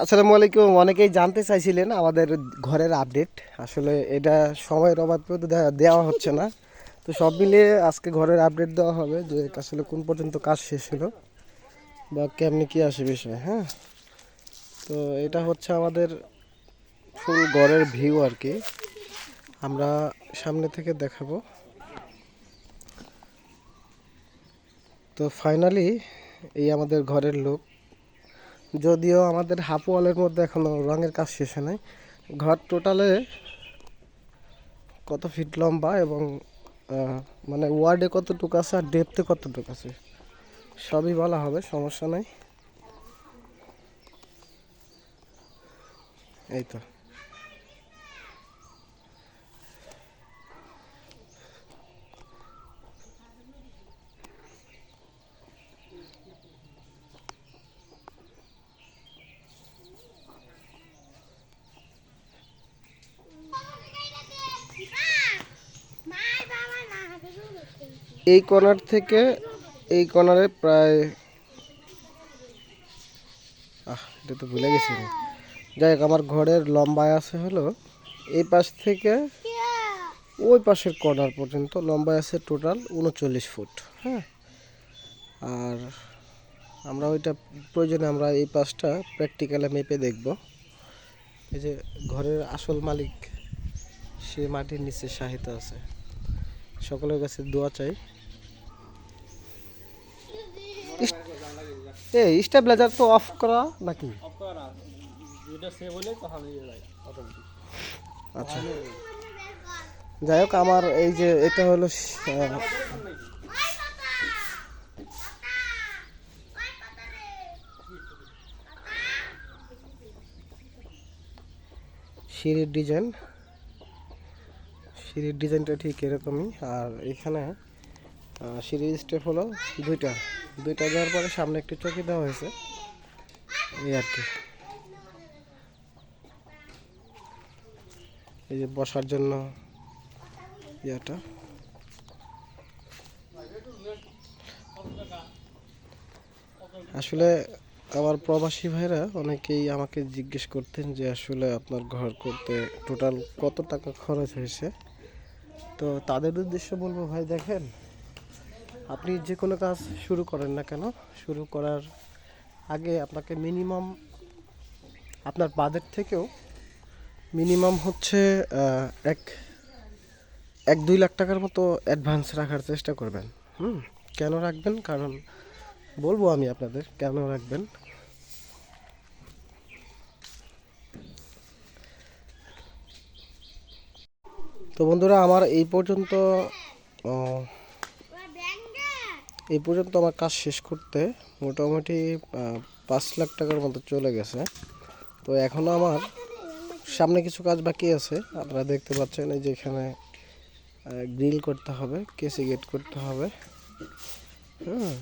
আসসালামু আলাইকুম। অনেকেই জানতে চাইছিলেন আমাদের ঘরের আপডেট আসলে এটা সময়ের অভাব দেওয়া হচ্ছে না। তো সব মিলিয়ে আজকে ঘরের আপডেট দেওয়া হবে যে আসলে কোন পর্যন্ত কাজ শেষ হলো বা কেমনি কি আসে বিষয় হ্যাঁ? তো এটা হচ্ছে আমাদের ফুল ঘরের ভিউ আর কি। আমরা সামনে থেকে দেখাবো। তো ফাইনালি এই আমাদের ঘরের লোক যদিও আমাদের হাফ ওয়ালের মধ্যে এখনও রঙের কাজ শেষ হয় নাই। ঘর টোটালে কত ফিট লম্বা এবং মানে ওয়ার্ডে কতটুকু আছে আর ডেপথে কতটুকু আছে, সবই বলা হবে, সমস্যা নাই। এই তো। এই কর্নার থেকে এই কর্নারে প্রায় আহ, এটা তো ভুলে গেছি যাই হোক, আমার ঘরের লম্বায় আছে হলো এই পাশ থেকে ওই পাশের কর্নার পর্যন্ত, লম্বায় আছে টোটাল উনচল্লিশ ফুট হ্যাঁ? আর আমরা ওইটা প্রয়োজনে আমরা এই পাশটা প্র্যাকটিক্যালে মেপে দেখব। এই যে ঘরের আসল মালিক, সে মাটির নিচে সাহিত্য আছে। সকলের কাছে দোয়া চাই। এই স্টেবিলাইজার তো অফ করা নাকি? আচ্ছা। যাই হোক আমার এই যে এটা হলো সিঁড়ির ডিজাইন। সিঁড়ির ডিজাইনটা ঠিক এরকমই। আর এখানে সিঁড়ির স্টেপ হলো দুইটা। দুইটা দেওয়ার পরে সামনে একটি চকি দেওয়া হয়েছে। এই আর কি। এই যে বসার জন্য ইয়েটা। আসলে আমার প্রবাসী ভাইরা অনেকেই আমাকে জিজ্ঞেস করতেন যে আসলে আপনার ঘর করতে টোটাল কত টাকা খরচ হয়েছে? তো তাদের উদ্দেশ্যে বলব ভাই, দেখেন, আপনি যে কোনো কাজ শুরু করেন না কেন, শুরু করার আগে আপনাকে মিনিমাম আপনার বাজেট থেকেও মিনিমাম হচ্ছে এক এক দুই লাখ টাকার মতো অ্যাডভান্স রাখার চেষ্টা করবেন। হুম? কেন রাখবেন? কারণ বলব আমি আপনাদের, কেন রাখবেন? তো বন্ধুরা, আমার এই পর্যন্ত এই পর্যন্ত আমার কাজ শেষ করতে মোটামুটি পাঁচ লাখ টাকার মতো চলে গেছে। তো এখনও আমার সামনে কিছু কাজ বাকি আছে। আপনারা দেখতে পাচ্ছেন এই যে এখানে গ্রিল করতে হবে, কেসি গেট করতে হবে। হুম,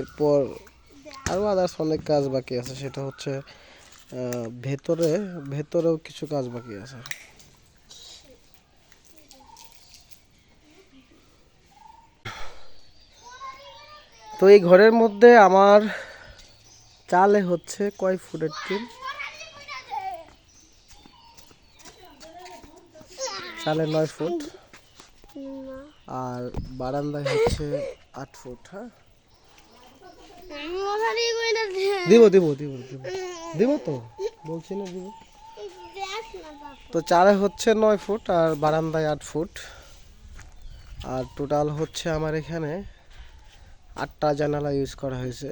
এরপর আরও আদার্স অনেক কাজ বাকি আছে। সেটা হচ্ছে ভেতরে, ভেতরেও কিছু কাজ বাকি আছে। তো এই ঘরের মধ্যে আমার চালে হচ্ছে কয় ফুটের টিন চালে নয় ফুট। আর বারান্দায় হচ্ছে আট ফুট হ্যাঁ? দিব দিব দিব দিব। দিব তো? বলছি না, দিব। তো চালে হচ্ছে নয় ফুট আর বারান্দায় আট ফুট। আর টোটাল হচ্ছে আমার এখানে আটটা জানালা ইউজ করা হয়েছে।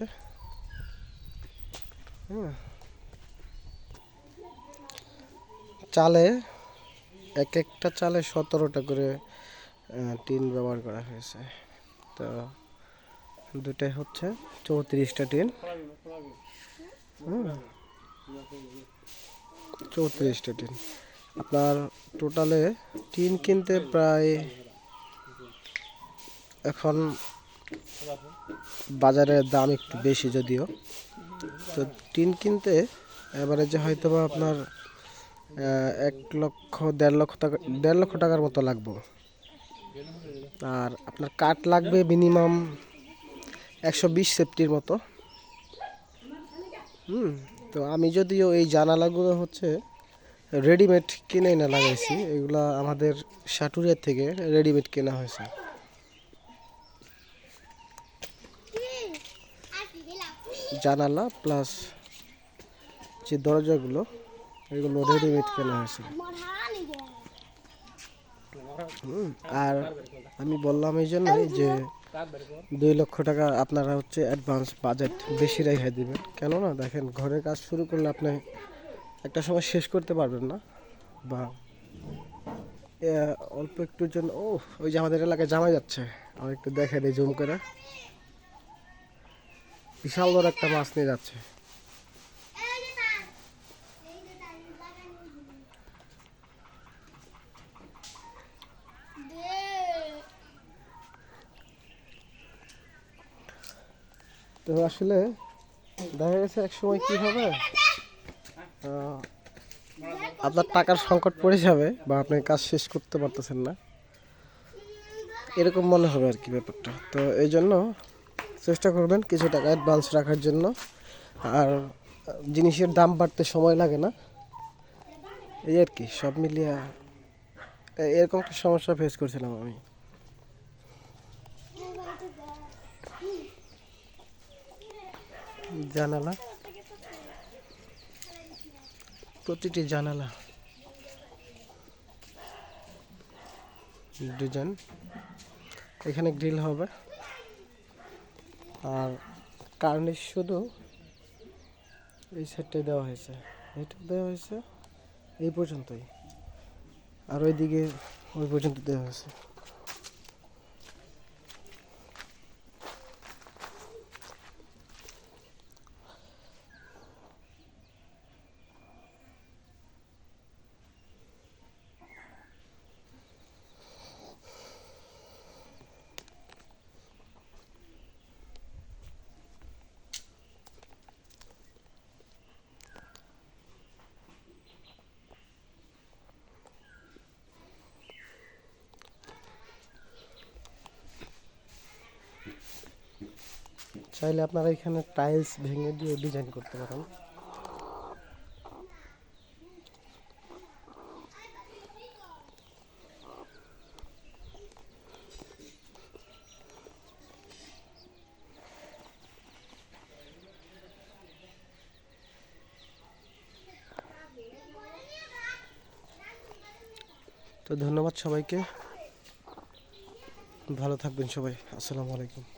চালে, এক একটা চালে সতেরোটা করে টিন ব্যবহার করা হয়েছে। তো দুটাই হচ্ছে চৌত্রিশটা টিন। চৌত্রিশটা টিন। আপনার টোটালে টিন কিনতে প্রায় এখন বাজারের দাম একটু বেশি যদিও। তো টিন কিনতে এবারে যে হয়তো বা আপনার এক লক্ষ, দেড় লক্ষ টাকা, দেড় লক্ষ টাকার মতো লাগবে। আর আপনার কাঠ লাগবে মিনিমাম একশো বিশ সেফটির মতো। হুম, তো আমি যদিও এই জানালাগুলো হচ্ছে রেডিমেড কিনে না লাগাইছি, এগুলা আমাদের সাটুরিয়ার থেকে রেডিমেড কেনা হয়েছে। জানালা প্লাস যে দরজাগুলো, এগুলো রেডিমেড কেনা হয়েছে। আর আমি বললাম এই জন্যই যে দুই লক্ষ টাকা আপনারা হচ্ছে অ্যাডভান্স বাজেট বেশি রেখে দিবেন। কেননা দেখেন, ঘরের কাজ শুরু করলে আপনি একটা সময় শেষ করতে পারবেন না। বা অল্প একটুর জন্য ও ওই যে আমাদের এলাকায় জামা যাচ্ছে। আমি একটু দেখে দিই জুম করে। বিশাল বড় একটা মাছ নিয়ে যাচ্ছে। তো আসলে দেখা গেছে এক সময় কি হবে? আপনার টাকার সংকট পড়ে যাবে বা আপনি কাজ শেষ করতে পারতেছেন না। এরকম মনে হবে আর কি ব্যাপারটা। তো এই জন্য চেষ্টা করবেন কিছু টাকা অ্যাডভান্স রাখার জন্য। আর জিনিসের দাম বাড়তে সময় লাগে না। এই আর কি, সব মিলিয়ে এরকম একটা সমস্যা ফেস করছিলাম আমি। জানালা। প্রতিটি জানালা। ডিজাইন এখানে গ্রিল হবে। আর কার্নিশ শুধু এই সেটটাই দেওয়া হয়েছে। এটা দেওয়া হয়েছে। এই পর্যন্তই। আর ওইদিকে ওই পর্যন্ত দেওয়া হয়েছে। চাইলে আপনারা এখানে টাইলস ভেঙে দিয়ে ডিজাইন করতে পারেন। তো ধন্যবাদ সবাইকে। ভালো থাকবেন সবাই। আসসালামু আলাইকুম।